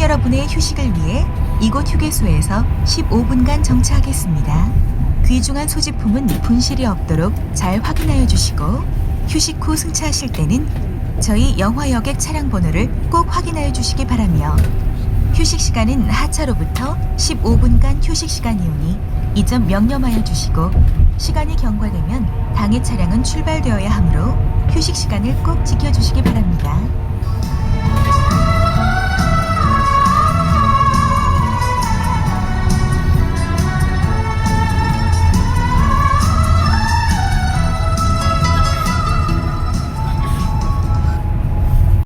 여러분의 휴식을 위해 이곳 휴게소에서 15분간 정차하겠습니다. 귀중한 소지품은 분실이 없도록 잘 확인하여 주시고 휴식 후 승차하실 때는 저희 영화 여객 차량 번호를 꼭 확인하여 주시기 바라며 휴식 시간은 하차로부터 15분간 휴식 시간이오니 이 점 명념하여 주시고 시간이 경과되면 당해 차량은 출발되어야 하므로 휴식 시간을 꼭 지켜주시기 바랍니다.